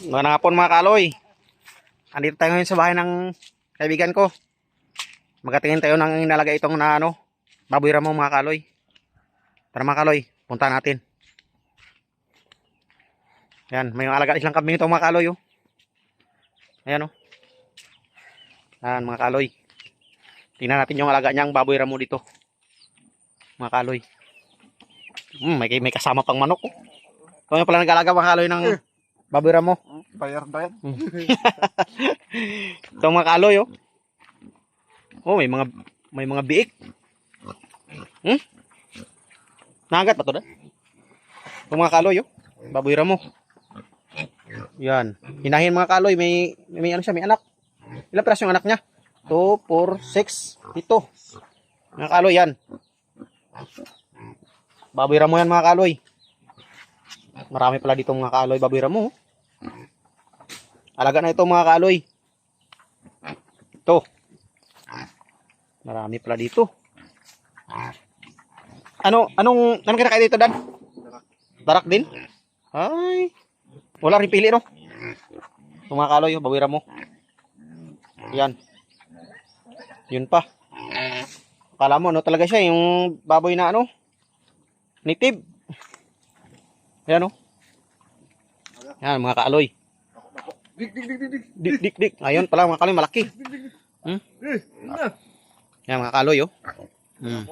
Magandang hapon mga kaloy. Andito tayo ngayon sa bahay ng kaibigan ko. Magatingin tayo ng inalagay itong na ano, baboy ramo mga kaloy. Tara mga kaloy, punta natin. Yan, may alaga silang kambing ito mga kaloy oh. Ayan oh. Yan mga kaloy. Tingnan natin yung alaga niyang baboy ramo dito. Mga kaloy. Hmm, may, may kasama pang manok oh. Yung pala nag-alaga mga kaloy ng baboy ramo. Bayar bayar. Itong mga kaloy, oh. Oh, may mga may mga biik. Hmm? Nagat pa to da? Itong mga kaloy, oh. Baboy ramo. Yan. Hinahin mga kaloy, may, may, ano siya, may anak. Ilang piraso yung anak niya? 2, 4, 6, 7. Mga kaloy, yan. Baboy ramo yan mga kaloy. Marami pala dito mga kaloy, baboy ramo. oh. Alaga na ito mga kaaloy. Ito. Marami pala dito. Ano, anong, anong kinakain dito, Dan? Darak din? Ay. Wala rin pili, no? Ito mga kaaloy, oh, bawira mo. Yan. Yun pa. Kala mo, ano talaga siya, yung baboy na ano? Native. Yan, oh. Yan, mga kaaloy. Dik dik dik dik dik. Dik, dik. Ayun pala, mga kaloy, malaki. Hmm? Eh. Yan, mga kaloy, oh. Hmm.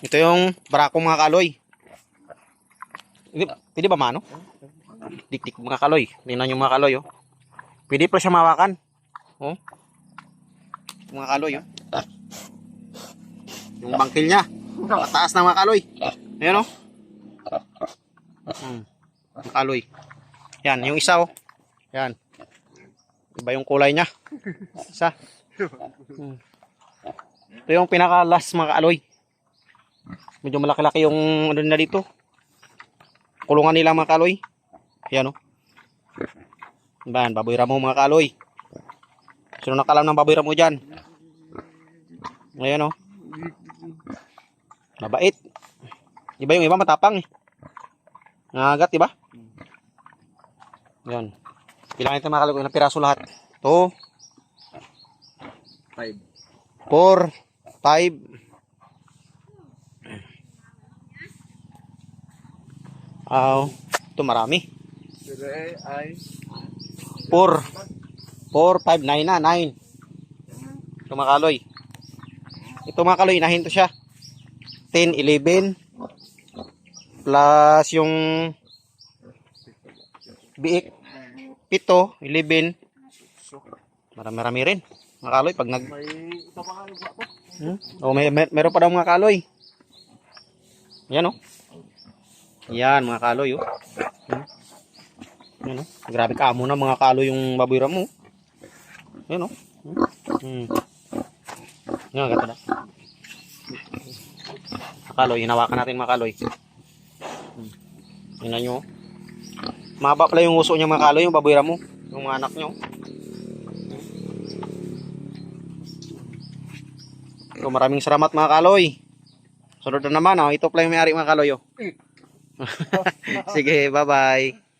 Ito yung barako mga. Hindi, pwede ba mano? Dik, dik, mga kaloy. Tingnan yung mga kaloy, oh. Pwede pa siya mawakan. Oh. Mga kaloy, oh. Yung bangkil niya. Mataas na mga kaloy. Ayan, oh. Hmm. Mga kaloy. Yan, yung isa, oh. Yan. Iba yung kulay niya. Isa. Hmm. Ito yung pinaka-last mga aloy. Medyo malaki-laki yung ano nila dito. Kulungan nila mga kaloy. Ayan o. Yan, baboy ramo mga kaloy. Sino nakalam ng baboy ramo dyan? Ayan o. Mabait. Iba yung iba matapang eh. Nangagat, diba? Yan. Kailangan mga kaloy. Ilang piraso lahat. Ito. Five. 4, 5. Aw, ito marami. Sire ay 4, 4, 5, 9 na, 9. Ito mga kaloy. Ito mga kaloy, inahin to siya. 10, 11. Plus yung biik. 7, 11. Marami-marami rin. Mga kaloy, pag nag... may isa pa yung ako. Hmm? Oh, may, may meron pa daw mga kaloy. Yan oh. Yan mga kaloy oh. Hmm? Yan oh. Grabe ka amo na mga kaloy yung baboy ramo. Yan oh. Hmm. Yan gata na. Kaloy, hinawakan natin mga kaloy. Hmm. Tingnan nyo. Mahaba pala yung uso niya mga kaloy, yung baboy ramo. Yung mga anak nyo. So, maraming salamat mga kaloy. Sunod na naman, oh. ito pala yung may-ari mga kaloy. Oh. Sige, bye-bye.